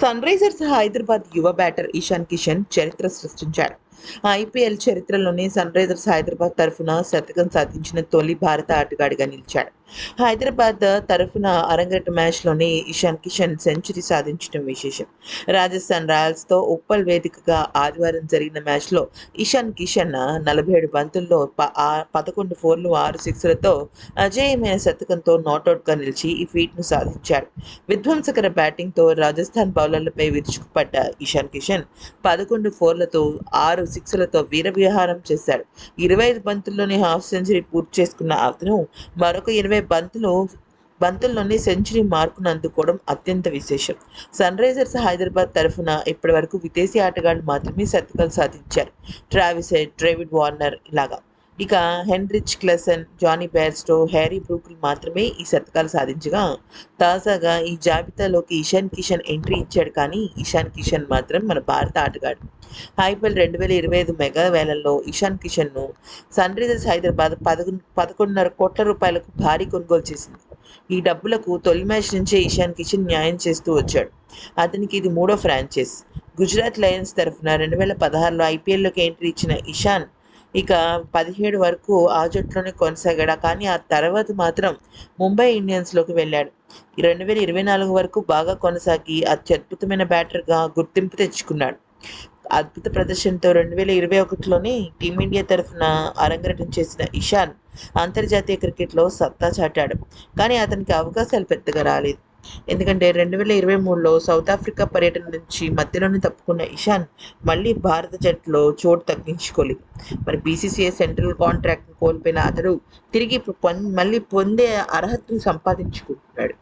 Sun Risers Hyderabad యువ batter Ishan Kishan చరిత్ర సృష్టించాడు. ఐపీఎల్ చరిత్రలోనే సన్ రైజర్స్ హైదరాబాద్ తరఫున శతకం సాధించిన తొలి భారత ఆటగాడిగా నిలిచాడు. హైదరాబాద్ తరఫున అరంగేట్ర మ్యాచ్లోనే ఇషాన్ కిషన్ సెంచరీ సాధించడం విశేషం. రాజస్థాన్ రాయల్స్తో ఉప్పల్ వేదికగా ఆదివారం జరిగిన మ్యాచ్లో ఇషాన్ కిషన్ నలభై ఏడు బంతుల్లో ప- పదకొండు ఫోర్లు ఆరు సిక్స్లతో అజేయమైన శతకంతో గా నిలిచి ఈ ఫీట్ను సాధించాడు. విధ్వంసకర బ్యాటింగ్తో రాజస్థాన్ బౌలర్లపై విరుచుకుపడ్డ ఇషాన్ కిషన్ పదకొండు ఫోర్లతో ఆరు సిక్స్లతో వీరవిహారం చేశాడు. ఇరవై ఐదు బంతుల్లోనే హాఫ్ సెంచరీ పూర్తి చేసుకున్న అతను మరొక ఇరవై బంతులు బంతుల్లోనే సెంచరీ మార్కును అందుకోవడం అత్యంత విశేషం. సన్ రైజర్స్ హైదరాబాద్ తరఫున ఇప్పటివరకు విదేశీ ఆటగాళ్ళు మాత్రమే శతకాలు సాధించారు. ట్రావిస్ హెడ్ డ్రేవిడ్ వార్నర్ ఇలాగా ఇక Heinrich Klaasen Jonny Bairstow Harry బ్రూకులు మాత్రమే ఈ శతకాలు సాధించగా తాజాగా ఈ జాబితాలోకి ఇషాన్ కిషన్ ఎంట్రీ ఇచ్చాడు కానీ ఇషాన్ కిషన్ మాత్రం మన భారత ఆటగాడు. ఐపీఎల్ రెండు వేల ఇరవై ఐదు మెగా వేలంలో ఇషాన్ కిషన్ను సన్ రైజర్స్ హైదరాబాద్ పదకొండు పదకొండున్నర కోట్ల రూపాయలకు భారీ కొనుగోలు చేసింది. ఈ డబ్బులకు తొలి మ్యాచ్ నుంచే ఇషాన్ కిషన్ న్యాయం చేస్తూ వచ్చాడు. అతనికి ఇది మూడో ఫ్రాంచైజ్. గుజరాత్ లయన్స్ తరఫున రెండు వేల పదహారులో ఐపీఎల్లోకి ఎంట్రీ ఇచ్చిన ఇషాన్ ఇక పదిహేడు వరకు ఆ జట్టులోనే కొనసాగాడు. కానీ ఆ తర్వాత మాత్రం ముంబై ఇండియన్స్లోకి వెళ్ళాడు. ఈ రెండు వేల ఇరవై నాలుగు వరకు బాగా కొనసాగి అత్యద్భుతమైన బ్యాటర్గా గుర్తింపు తెచ్చుకున్నాడు. అద్భుత ప్రదర్శనతో రెండు వేల ఇరవై ఒకటిలోనే టీమిండియా తరఫున అరంగరటం చేసిన ఇషాన్ అంతర్జాతీయ క్రికెట్లో సత్తా చాటాడు. కానీ అతనికి అవకాశాలు పెద్దగా రాలేదు. ఎందుకంటే రెండు వేల ఇరవై మూడులో సౌత్ ఆఫ్రికా పర్యటన నుంచి మధ్యలోనే తప్పుకున్న ఇషాన్ మళ్ళీ భారత జట్టులో చోటు తగ్గించుకోలేదు మరి బీసీసీఐ సెంట్రల్ కాంట్రాక్ట్ కోల్పోయిన అతడు తిరిగి పొం- మళ్ళీ పొందే అర్హతను సంపాదించుకుంటున్నాడు.